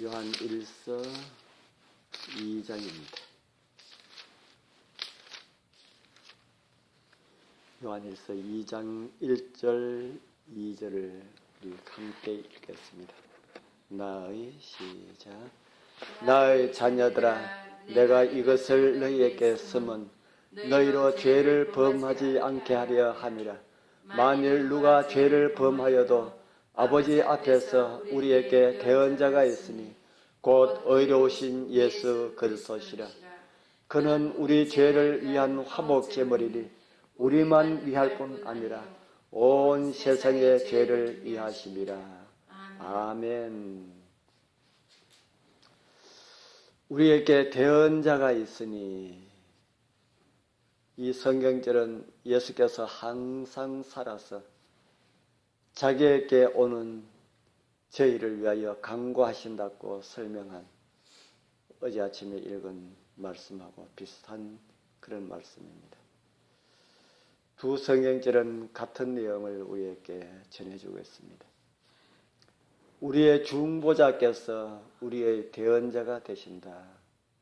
요한 1서 2장입니다. 요한 1서 2장 1절 2절을 우리 함께 읽겠습니다. 나의 시작 나의 자녀들아 내가 이것을 너희에게 쓰면 너희로 죄를 범하지 않게 하려 함이라 만일 누가 죄를 범하여도 아버지 앞에서 우리에게 대언자가 있으니 곧 의로우신 예수 그리스도시라. 그는 우리 죄를 위한 화목 제물이니 우리만 위할 뿐 아니라 온 세상의 죄를 위하심이라. 아멘. 우리에게 대언자가 있으니 이 성경절은 예수께서 항상 살아서 자기에게 오는 저희를 위하여 강구하신다고 설명한 어제 아침에 읽은 말씀하고 비슷한 그런 말씀입니다. 두 성경절은 같은 내용을 우리에게 전해주고 있습니다. 우리의 중보자께서 우리의 대언자가 되신다.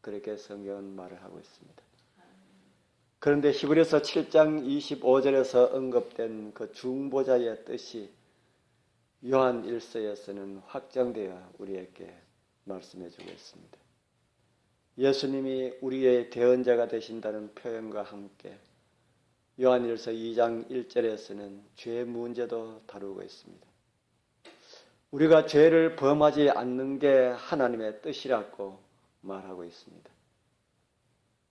그렇게 성경은 말을 하고 있습니다. 그런데 히브리서 7장 25절에서 언급된 그 중보자의 뜻이 요한 1서에서는 확정되어 우리에게 말씀해 주고 있습니다. 예수님이 우리의 대언자가 되신다는 표현과 함께 요한 1서 2장 1절에서는 죄 문제도 다루고 있습니다. 우리가 죄를 범하지 않는 게 하나님의 뜻이라고 말하고 있습니다.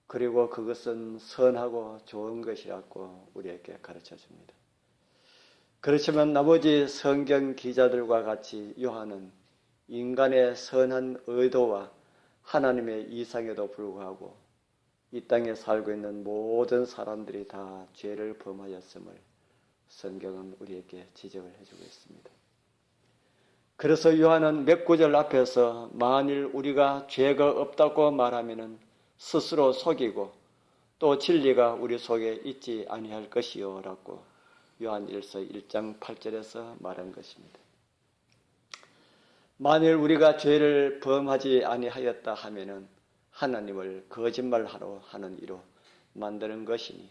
그리고 그것은 선하고 좋은 것이라고 우리에게 가르쳐 줍니다. 그렇지만 나머지 성경 기자들과 같이 요한은 인간의 선한 의도와 하나님의 이상에도 불구하고 이 땅에 살고 있는 모든 사람들이 다 죄를 범하였음을 성경은 우리에게 지적을 해주고 있습니다. 그래서 요한은 몇 구절 앞에서 만일 우리가 죄가 없다고 말하면은 스스로 속이고 또 진리가 우리 속에 있지 아니할 것이요라고 요한 1서 1장 8절에서 말한 것입니다. 만일 우리가 죄를 범하지 아니하였다 하면은 하나님을 거짓말하러 하는 이로 만드는 것이니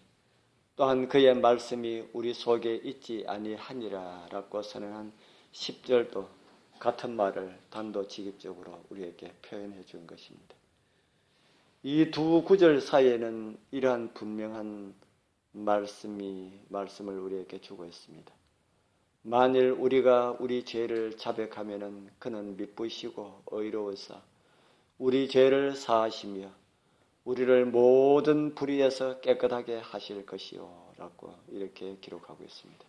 또한 그의 말씀이 우리 속에 있지 아니하니라라고 선언한 10절도 같은 말을 단도직입적으로 우리에게 표현해 준 것입니다. 이 두 구절 사이에는 이러한 분명한 말씀이 말씀을 우리에게 주고 있습니다. 만일 우리가 우리 죄를 자백하면은 그는 미쁘시고 의로우사 우리 죄를 사하시며 우리를 모든 불의에서 깨끗하게 하실 것이요라고 이렇게 기록하고 있습니다.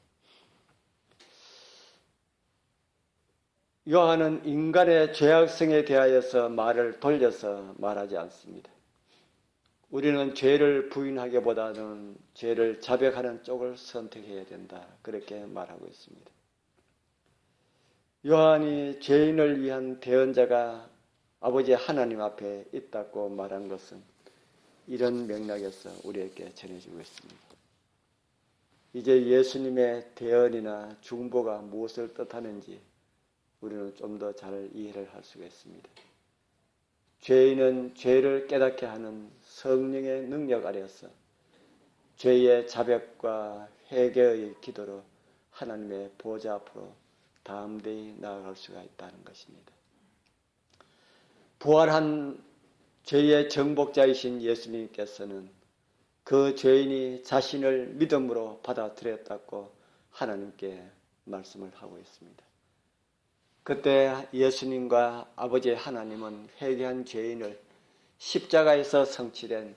요한은 인간의 죄악성에 대하여서 말을 돌려서 말하지 않습니다. 우리는 죄를 부인하기보다는 죄를 자백하는 쪽을 선택해야 된다. 그렇게 말하고 있습니다. 요한이 죄인을 위한 대언자가 아버지 하나님 앞에 있다고 말한 것은 이런 맥락에서 우리에게 전해지고 있습니다. 이제 예수님의 대언이나 중보가 무엇을 뜻하는지 우리는 좀 더 잘 이해를 할 수가 있습니다. 죄인은 죄를 깨닫게 하는 성령의 능력 아래서 죄의 자백과 회개의 기도로 하나님의 보좌 앞으로 담대히 나아갈 수가 있다는 것입니다. 부활한 죄의 정복자이신 예수님께서는 그 죄인이 자신을 믿음으로 받아들였다고 하나님께 말씀을 하고 있습니다. 그때 예수님과 아버지 하나님은 회개한 죄인을 십자가에서 성취된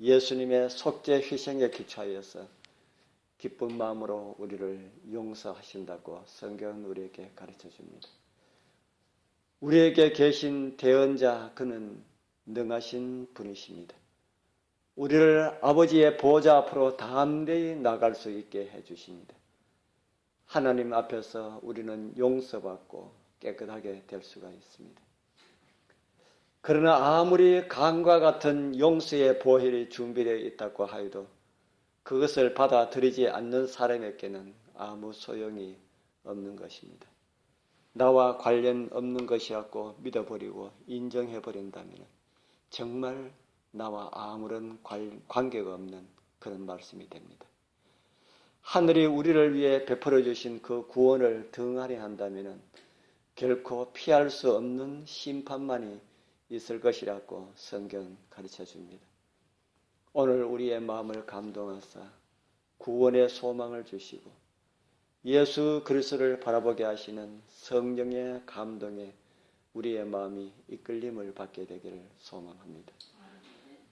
예수님의 속죄 희생에 기초하여서 기쁜 마음으로 우리를 용서하신다고 성경은 우리에게 가르쳐 줍니다. 우리에게 계신 대언자 그는 능하신 분이십니다. 우리를 아버지의 보좌 앞으로 담대히 나갈 수 있게 해주십니다. 하나님 앞에서 우리는 용서받고 깨끗하게 될 수가 있습니다. 그러나 아무리 강과 같은 용서의 보혈이 준비되어 있다고 하여도 그것을 받아들이지 않는 사람에게는 아무 소용이 없는 것입니다. 나와 관련 없는 것이었고 믿어버리고 인정해버린다면 정말 나와 아무런 관- 관계가 없는 그런 말씀이 됩니다. 하늘이 우리를 위해 베풀어 주신 그 구원을 등한히 한다면 결코 피할 수 없는 심판만이 있을 것이라고 성경 가르쳐 줍니다. 오늘 우리의 마음을 감동하사 구원의 소망을 주시고 예수 그리스도를 바라보게 하시는 성령의 감동에 우리의 마음이 이끌림을 받게 되기를 소망합니다.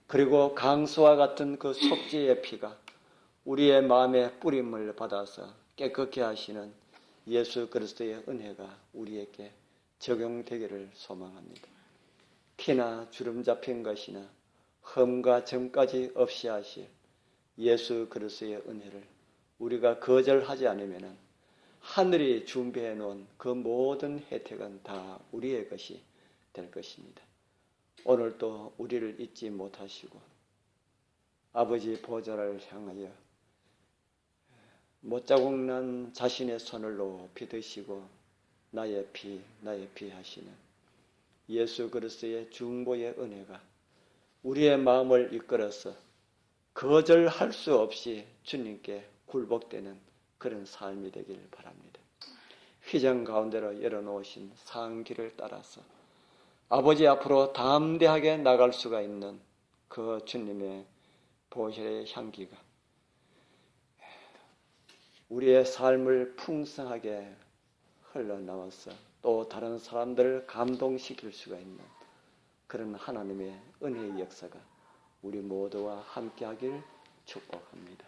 그리고 강수와 같은 그 속죄의 피가 우리의 마음에 뿌림을 받아서 깨끗게 하시는 예수 그리스도의 은혜가 우리에게 적용되기를 소망합니다. 피나 주름 잡힌 것이나 흠과 점까지 없이 하실 예수 그리스도의 은혜를 우리가 거절하지 않으면 하늘이 준비해 놓은 그 모든 혜택은 다 우리의 것이 될 것입니다. 오늘도 우리를 잊지 못하시고 아버지 보좌를 향하여 못자국 난 자신의 손을 높이 드시고 나의 피 나의 피 하시는 예수 그리스도의 중보의 은혜가 우리의 마음을 이끌어서 거절할 수 없이 주님께 굴복되는 그런 삶이 되길 바랍니다. 휘장 가운데로 열어놓으신 상길을 따라서 아버지 앞으로 담대하게 나갈 수가 있는 그 주님의 보혈의 향기가 우리의 삶을 풍성하게 흘러나와서 또 다른 사람들을 감동시킬 수가 있는 그런 하나님의 은혜의 역사가 우리 모두와 함께하길 축복합니다.